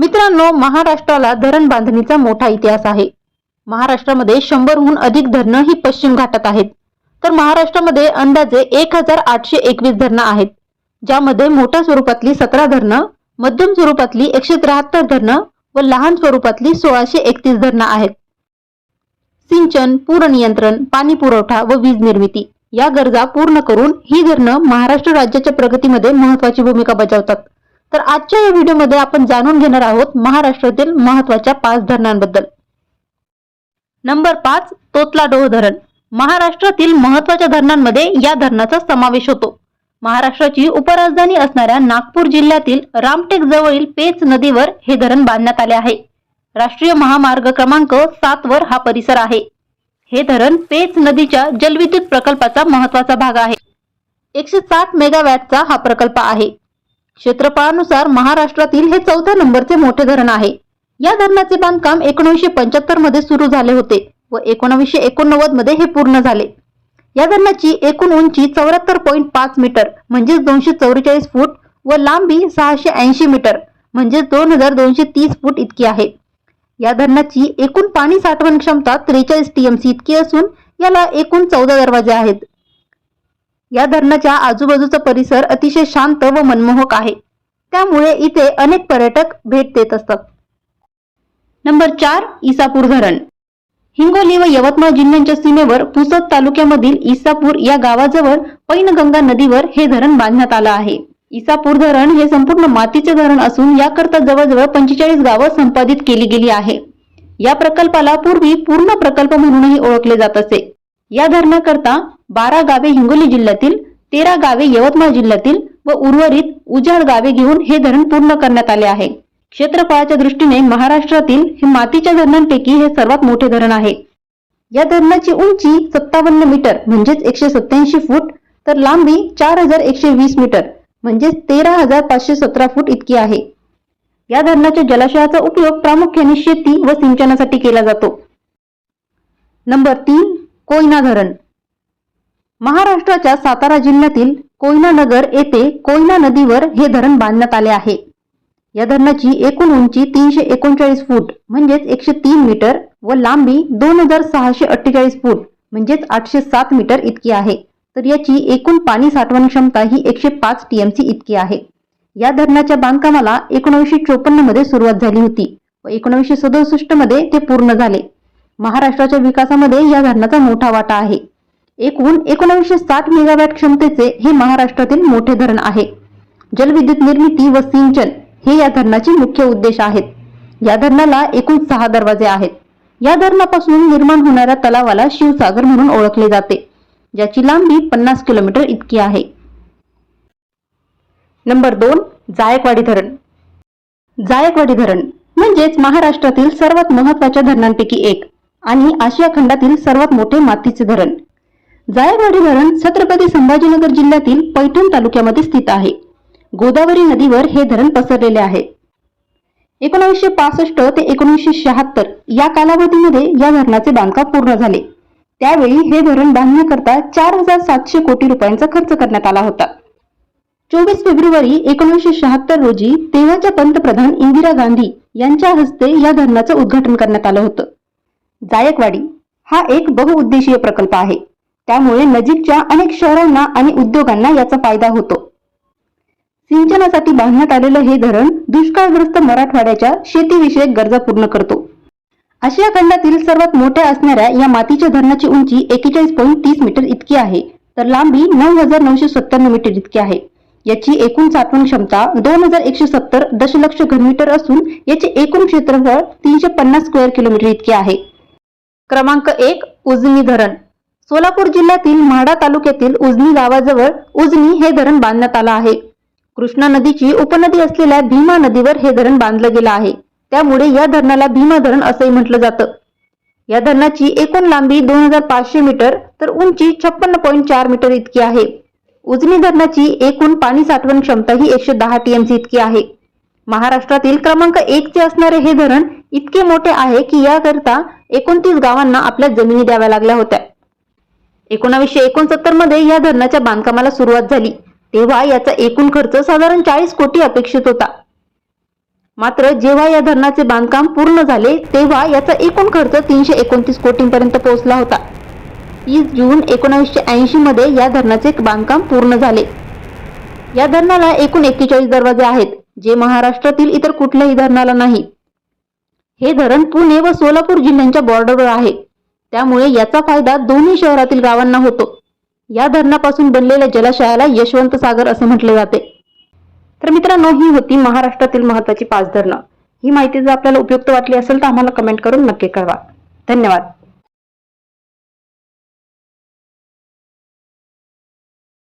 मित्रांनो महाराष्ट्राला धरण बांधणीचा मोठा इतिहास आहे. महाराष्ट्रामध्ये शंभरहून अधिक धरणं ही पश्चिम घाटात आहेत. तर महाराष्ट्रामध्ये अंदाजे एक हजार आठशे एकवीस धरणं आहेत. ज्यामध्ये मोठ्या स्वरूपातली सतरा धरणं मध्यम स्वरूपातली एकशे त्र्याहत्तर धरणं व लहान स्वरूपातली सोळाशे एकतीस धरणं आहेत. सिंचन पूर नियंत्रण पाणी पुरवठा व वीज निर्मिती या गरजा पूर्ण करून ही धरणं महाराष्ट्र राज्याच्या प्रगतीमध्ये महत्वाची भूमिका बजावतात. तर आजच्या या व्हिडिओमध्ये आपण जाणून घेणार आहोत महाराष्ट्रातील महत्त्वाच्या पाच धरणांबद्दल. नंबर पाच तोतलाडोह धरण. महाराष्ट्रातील महत्त्वाच्या धरणांमध्ये या धरणाचा समावेश होतो. महाराष्ट्राची उपराजधानी असणाऱ्या नागपूर जिल्ह्यातील रामटेक जवळील पेच नदीवर हे धरण बांधण्यात आले आहे. राष्ट्रीय महामार्ग क्रमांक सात वर हा परिसर आहे. हे धरण पेच नदीच्या जलविद्युत प्रकल्पाचा महत्त्वाचा भाग आहे. एकशे साठ मेगावॅटचा हा प्रकल्प आहे. क्षेत्रफळानुसार महाराष्ट्रातील हे चौथ्या नंबरचे मोठे धरण आहे. या धरणाचे बांधकाम एकोणीसशे पंच्याहत्तरमध्ये सुरू झाले होते व एकोणीसशे एकोणनव्वदमध्ये हे पूर्ण झाले. या धरणाची एकूण उंची चौऱ्याहत्तर पॉईंट पाच मीटर म्हणजेच दोनशे चौवेचाळीस फूट व लांबी सहाशे ऐंशी मीटर म्हणजेच दोन हजार दोनशे तीस फूट इतकी आहे. या धरणाची एकूण पाणी साठवण क्षमता त्रेचाळीस टीएमसी इतकी असून याला एकूण चौदा दरवाजे आहेत. या धरणाच्या आजूबाजूचा परिसर अतिशय शांत व मनमोहक आहे. त्यामुळे इथे अनेक पर्यटक भेट देत असतात. नंबर चार इसापूर धरण. हिंगोली व यवतमाळ जिल्ह्यांच्या सीमेवर पुसद तालुक्यामधील इसापूर या गावाजवळ पैनगंगा नदीवर हे धरण बांधण्यात आलं आहे. इसापूर धरण हे संपूर्ण मातीचे धरण असून याकरता जवळजवळ पंचेचाळीस गावं संपादित केली गेली आहे. या प्रकल्पाला पूर्वी पूर्ण प्रकल्प म्हणूनही ओळखले जात असे. या धरणाकरता बारा गावे हिंगोली जिल्ह्यातील तेरा गावे यवतमाळ जिल्ह्यातील व उर्वरित उजाड गावे घेऊन हे धरण पूर्ण करण्यात आले आहे. क्षेत्रफळाच्या दृष्टीने महाराष्ट्रातील हे मातीच्या धरणांपैकी हे सर्वात मोठे धरण आहे. या धरणाची उंची सत्तावन्न मीटर म्हणजेच एकशे सत्याऐंशी फूट तर लांबी चार हजार एकशे वीस मीटर म्हणजेच तेरा हजार पाचशे सतरा फूट इतकी आहे. या धरणाच्या जलाशयाचा उपयोग प्रामुख्याने शेती व सिंचनासाठी केला जातो. नंबर तीन कोयना धरण. महाराष्ट्राच्या सातारा जिल्ह्यातील कोयना नगर येथे कोयना नदीवर हे धरण बांधण्यात आले आहे. या धरणाची एकूण उंची तीनशे एकोणचाळीस फूट म्हणजेच एकशे तीन मीटर व लांबी दोन हजार सहाशे अठ्ठेचाळीस फूट म्हणजेच आठशे सात मीटर इतकी आहे. तर याची एकूण पाणी साठवण क्षमता ही एकशे पाच टीएमसी इतकी आहे. या धरणाच्या बांधकामाला एकोणीसशे चोपन्नमध्ये सुरुवात झाली होती व एकोणीसशे सदुसष्टमध्ये ते पूर्ण झाले. महाराष्ट्राच्या विकासामध्ये या धरणाचा मोठा वाटा आहे. एकूण एकोणीसशे साठ मेगावॅट क्षमतेचे हे महाराष्ट्रातील मोठे धरण आहे. जलविद्युत निर्मिती व सिंचन हे या धरणाचे मुख्य उद्देश आहेत. या धरणाला एकूण सहा दरवाजे आहेत. या धरणापासून निर्माण होणाऱ्या तलावाला शिवसागर म्हणून ओळखले जाते ज्याची लांबी पन्नास किलोमीटर इतकी आहे. नंबर दोन जायकवाडी धरण. जायकवाडी धरण म्हणजेच महाराष्ट्रातील सर्वात महत्त्वाच्या धरणांपैकी एक. आणि आशिया खंडातील सर्वात मोठे मातीचे धरण. जायकवाडी धरण छत्रपती संभाजीनगर जिल्ह्यातील पैठण तालुक्यामध्ये स्थित आहे. गोदावरी नदीवर हे धरण पसरलेले आहे. एकोणीसशे पासष्ट ते एकोणीसशे शहात्तर या कालावधीमध्ये या धरणाचे बांधकाम पूर्ण झाले. त्यावेळी हे धरण बांधण्याकरता चार हजार सातशे कोटी रुपयांचा खर्च करण्यात आला होता. चोवीस फेब्रुवारी एकोणीसशे शहात्तर रोजी तेव्हाच्या पंतप्रधान इंदिरा गांधी यांच्या हस्ते या धरणाचं उद्घाटन करण्यात आलं होतं. जायकवाडी हा एक बहुउद्देशीय प्रकल्प आहे. त्यामुळे नजीकच्या अनेक शहरांना आणि उद्योगांना याचा फायदा होतो. सिंचनासाठी बांधण्यात आलेलं हे धरण दुष्काळग्रस्त मराठवाड्याच्या शेतीविषयक गरजा पूर्ण करतो. आशिया खंडातील सर्वात मोठ्या असणाऱ्या या मातीच्या धरणाची उंची एकेचाळीस पॉईंट तीस मीटर इतकी आहे. तर लांबी नऊ हजार नऊशे सत्त्याण्णव मीटर इतकी आहे. याची एकूण साठवण क्षमता दोन हजार एकशे सत्तर दशलक्ष घनमीटर असून याचे एकूण क्षेत्रफळ तीनशे पन्नास स्क्वेअर किलोमीटर इतके आहे. क्रमांक एक उजनी धरण. सोलापूर जिल्ह्यातील म्हाडा तालुक्यातील उजनी गावाजवळ उजनी हे धरण बांधण्यात आलं आहे. कृष्णा नदीची उपनदी असलेल्या भीमा नदीवर हे धरण बांधलं गेलं आहे. त्यामुळे या धरणाला भीमा धरण असंही म्हटलं जातं. या धरणाची एकूण लांबी दोन हजार पाचशे मीटर तर उंची छप्पन्न पॉईंट चार मीटर इतकी आहे. उजनी धरणाची एकूण पाणी साठवण क्षमता ही एकशे दहा टीएमसी इतकी आहे. महाराष्ट्रातील क्रमांक एक चे असणारे हे धरण इतके मोठे आहे की याकरता एकोणतीस गावांना आपल्या जमिनी द्याव्या लागल्या होत्या. एकोणावीसशे एकोणसत्तरमध्ये या धरणाच्या बांधकामाला सुरुवात झाली. तेव्हा याचा एकूण खर्च साधारण चाळीस कोटी अपेक्षित होता. मात्र जेव्हा या धरणाचे बांधकाम पूर्ण झाले तेव्हा याचा एकूण खर्च तीनशे एकोणतीस कोटींपर्यंत पोहोचला होता. तीस जून एकोणीसशे ऐंशी मध्ये या धरणाचे बांधकाम पूर्ण झाले. या धरणाला एकूण एक्केचाळीस दरवाजे आहेत जे महाराष्ट्रातील इतर कुठल्याही धरणाला नाही. हे धरण पुणे व सोलापूर जिल्ह्यांच्या बॉर्डरवर आहे. त्यामुळे याचा फायदा दोन्ही शहरातील गावांना होतो. या धरणापासून बनलेल्या जलाशयाला यशवंत सागर असे म्हटले जाते. तर मित्रांनो ही होती महाराष्ट्रातील महत्वाची पाच धरणं. ही माहिती जर आपल्याला उपयुक्त वाटली असेल तर आम्हाला कमेंट करून नक्की कळवा. धन्यवाद.